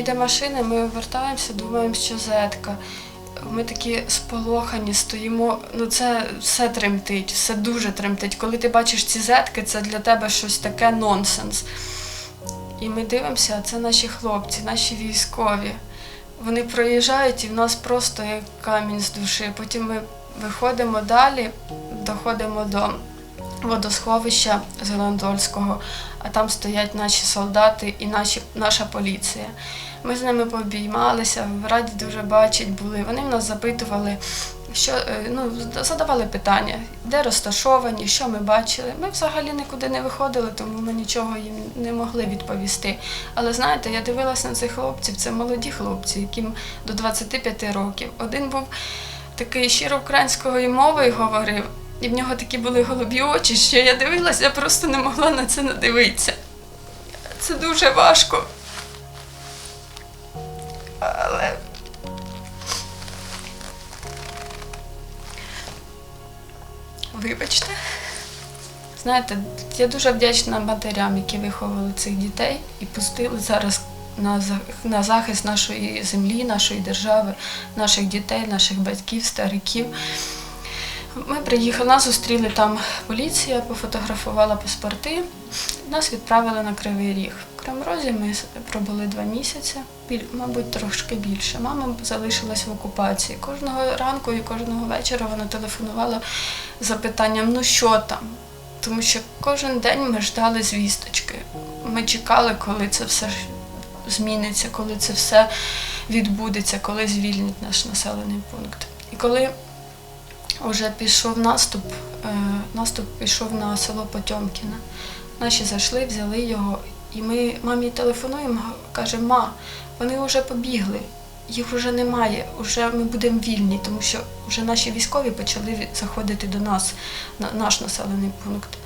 їде машина, ми вертаємося, думаємо, що зетка. Ми такі сполохані, стоїмо. Ну це все тремтить, все дуже тремтить. Коли ти бачиш ці зетки, це для тебе щось таке нонсенс. І ми дивимося, це наші хлопці, наші військові. Вони проїжджають і в нас просто як камінь з душі. Потім ми виходимо далі, доходимо до водосховища Зеландольського, а там стоять наші солдати і наші, наша поліція. Ми з ними пообіймалися, раді дуже бачить були. Вони в нас запитували, що е, ну, задавали питання, де розташовані, що ми бачили. Ми взагалі нікуди не виходили, тому ми нічого їм не могли відповісти. Але знаєте, я дивилася на цих хлопців, це молоді хлопці, яким до 25 років. Один був такий щиро українською мовою говорив, і в нього такі були голубі очі, що я дивилася, я просто не могла на це надивитися. Це дуже важко. Але вибачте. Знаєте, я дуже вдячна матерям, які виховали цих дітей і пустили зараз на захист нашої землі, нашої держави, наших дітей, наших батьків, стариків. Ми приїхали, нас зустріли там поліція, пофотографувала паспорти. Нас відправили на Кривий Ріг. В Крамрозі ми пробули два місяці, біль- мабуть, трошки більше. Мама залишилась в окупації. Кожного ранку і кожного вечора вона телефонувала з запитанням, ну що там? Тому що кожен день ми ждали звісточки. Ми чекали, коли це все зміниться, коли це все відбудеться, коли звільнять наш населений пункт. І коли вже пішов наступ, е, наступ пішов на село Потьомкіне. Наші зайшли, взяли його, і ми мамі телефонуємо, каже, ма, вони вже побігли, їх вже немає, вже ми будемо вільні, тому що вже наші військові почали заходити до нас, на наш населений пункт.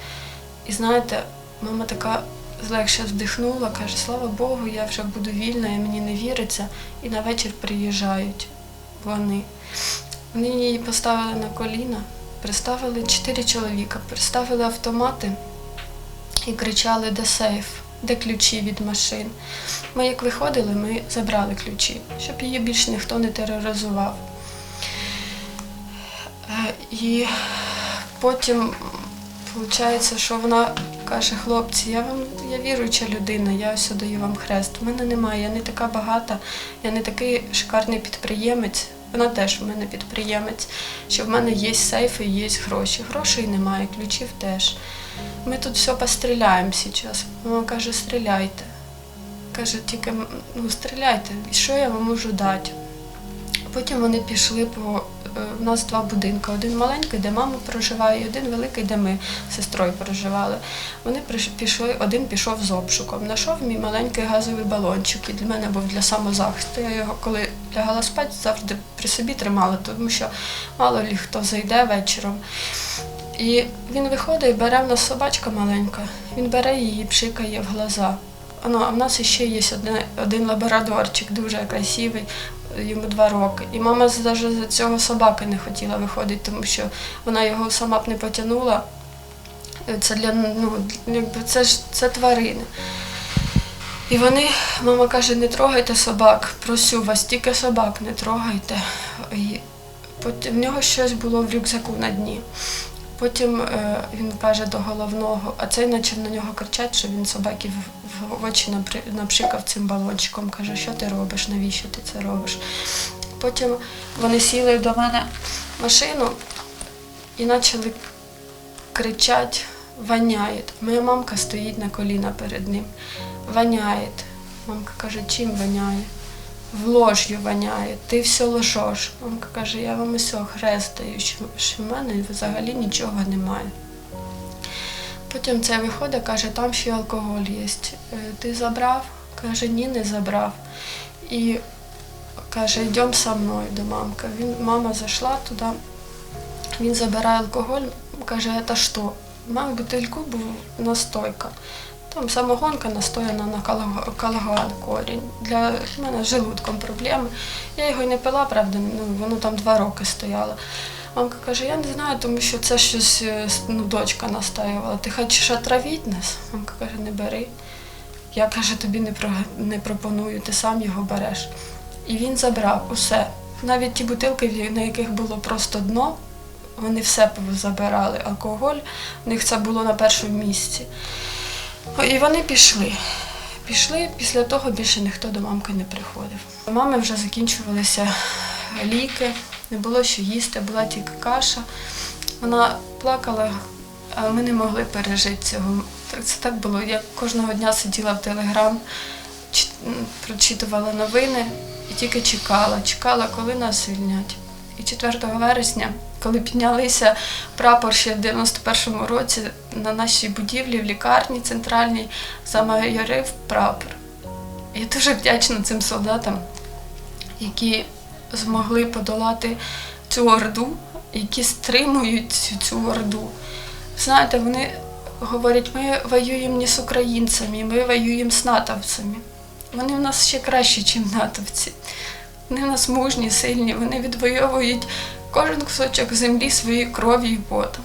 І знаєте, мама така легше вдихнула, каже, слава Богу, я вже буду вільна, і мені не віриться. І на вечір приїжджають вони. Вони її поставили на коліна, приставили чотири чоловіка, приставили автомати і кричали, де сейф, де ключі від машин. Ми як виходили, ми забрали ключі, щоб її більше ніхто не тероризував. Е, І потім виходить, що вона каже, хлопці, я вам я віруюча людина, я ось даю вам хрест. У мене немає, я не така багата, я не такий шикарний підприємець. Вона теж в мене підприємець, що в мене є сейфи, є гроші. Грошей немає, ключів теж. Ми тут все постріляємо зараз. Мама каже, стріляйте. Каже, тільки ну, стріляйте, і що я вам можу дати? Потім вони пішли по. е, У нас два будинки. Один маленький, де мама проживає, і один великий, де ми з сестрою проживали. Вони пішли, один пішов з обшуком. Знайшов мій маленький газовий балончик, і для мене був для самозахисту. Я його, коли лягала спати, завжди при собі тримала, тому що мало лі хто зайде вечором. І він виходить і бере в нас собачка маленька. Він бере її пшикає в глаза. Ну, а в нас ще є один, один лабрадорчик, дуже красивий, йому два роки. І мама навіть за цього собаки не хотіла виходити, тому що вона його сама б не потягнула. Це для ну, це ж це тварини. І вони, мама каже, не трогайте собак, просю вас, тільки собак не трогайте. І в нього щось було в рюкзаку на дні. Потім е, він каже до головного, а цей почав на нього кричати, що він собаки в, очі напшикав цим балончиком. Каже, що ти робиш, навіщо ти це робиш? Потім вони сіли до мене в машину і почали кричати, воняє. Моя мамка стоїть на коліна перед ним. Воняє. Мамка каже, чим воняє? В лож'ю воняє, ти все лжеш. Мамка каже, я вам усе хрест даю, що, в мене взагалі нічого немає. Потім це виходить, каже, там ще алкоголь є. Е, Ти забрав? Каже, ні, не забрав. І каже, йдемо зі мною до мамки. Він, мама зайшла туди, він забирає алкоголь, каже, це що? Мав бутильку був настойка. Там самогонка настояна на калагуан корінь. Для мене з желудком проблеми. Я його й не пила, правда, ну, воно там два роки стояло. Мамка каже, я не знаю, тому що це щось е, ну, дочка настаювала. Ти хочеш отравити нас? Мамка каже, не бери. Я каже, тобі не, про, не пропоную, ти сам його береш. І він забрав усе. Навіть ті бутилки, на яких було просто дно, вони все забирали. Алкоголь, у них це було на першому місці. І вони пішли. Пішли, після того більше ніхто до мамки не приходив. У мами вже закінчувалися ліки, не було що їсти, була тільки каша. Вона плакала, а ми не могли пережити цього. Це так було. Я кожного дня сиділа в телеграм, прочитувала новини і тільки чекала, чекала, коли нас звільнять. І 4 вересня, коли піднялися прапор ще в 91-му році на нашій будівлі в лікарні центральній, замайорив прапор. Я дуже вдячна цим солдатам, які змогли подолати цю орду, які стримують цю, цю орду. Знаєте, вони говорять, ми воюємо не з українцями, ми воюємо з натовцями. Вони в нас ще кращі, ніж натовці. Вони нас сильні, вони відвоюють кожен кусочок землі своєю кров'ю і потом.